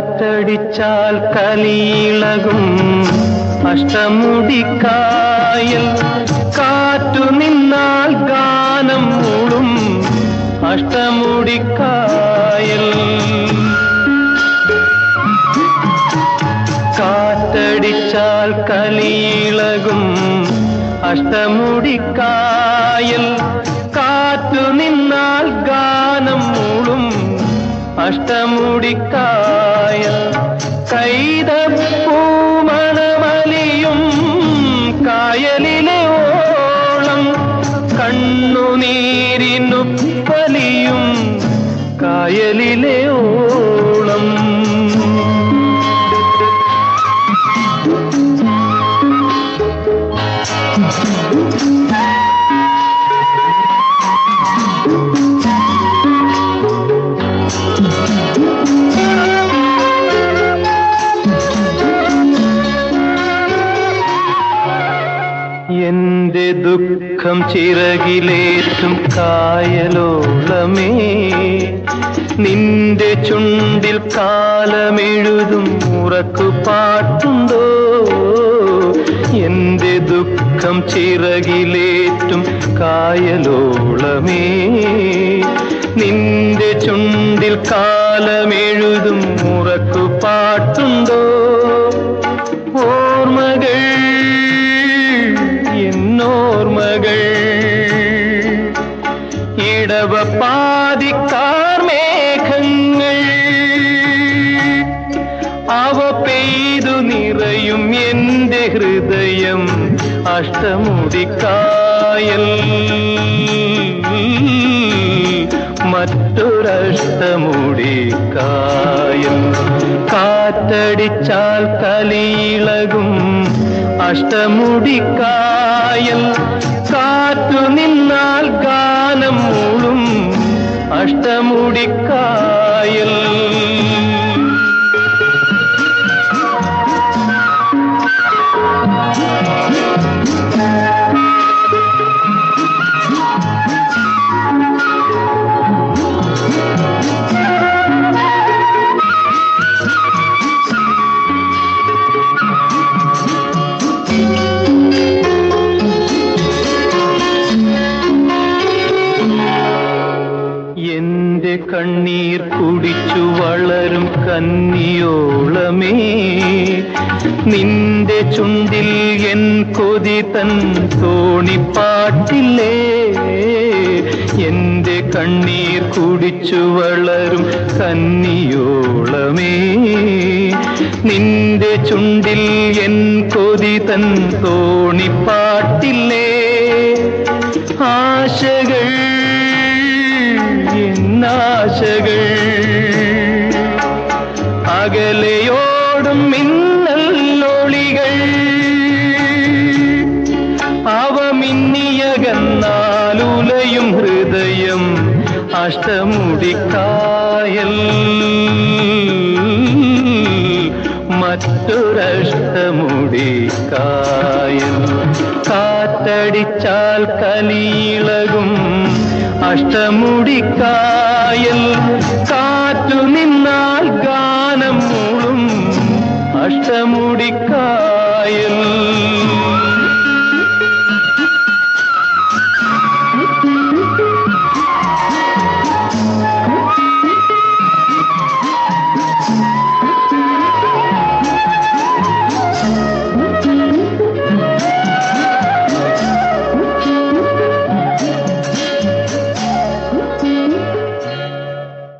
കാറ്റടിച്ചാൽ കലിയിളകും അഷ്ടമുടിക്കായൽ കാറ്റു നിന്നാൽ ഗാനം മൂളും അഷ്ടമുടിക്കായൽ കാറ്റടിച്ചാൽ കലിയിളകും അഷ്ടമുടിക്കായൽ കാറ്റു നിന്നാൽ ഗാനം മൂളും അഷ്ടമുടിക്കായൽ ദുഃഖം ചിറകിലേറ്റും കായലോളമേ. നിന്റെ ചുണ്ടിൽ കാലമെഴുതും ഉറക്കു പാട്ടുണ്ടോ? എന്റെ ദുഃഖം ചിറകിലേറ്റും കായലോളമേ. നിന്റെ ചുണ്ടിൽ കാലമെഴുതും ഉറക്കു പാട്ടുണ്ടോ? ഹൃദയം അഷ്ടമുടിക്കായൽ. മറ്റൊരഷ്ടമുടിക്കായൽ. കാറ്റടിച്ചാൽ കലിയിളകും അഷ്ടമുടിക്കായൽ. കാറ്റു നിന്നാൽ ഗാനം മൂളും അഷ്ടമുടിക്കായൽ കന്നിയോളമേ നിന്റെ ചുണ്ടിൽ എൻ കൊതി തൻ തോണിപ്പാട്ടില്ലേ? എന്റെ കണ്ണീർ കുടിച്ചു വളരും കന്നിയോളമേ നിന്റെ ചുണ്ടിൽ എൻ കൊതി തൻ തോണിപ്പാട്ടില്ലേ? ആശകൾ എന്നാശകൾ ഹൃദയം അഷ്ടമുടിക്കായൽ. മറ്റൊരഷ്ടമുടിക്കായൽ. കാറ്റടിച്ചാൽ കലിയിളകും അഷ്ടമുടിക്കായൽ. കാറ്റു നിന്നാൽ ഗാനം മൂളും അഷ്ടമുടിക്കായൽ.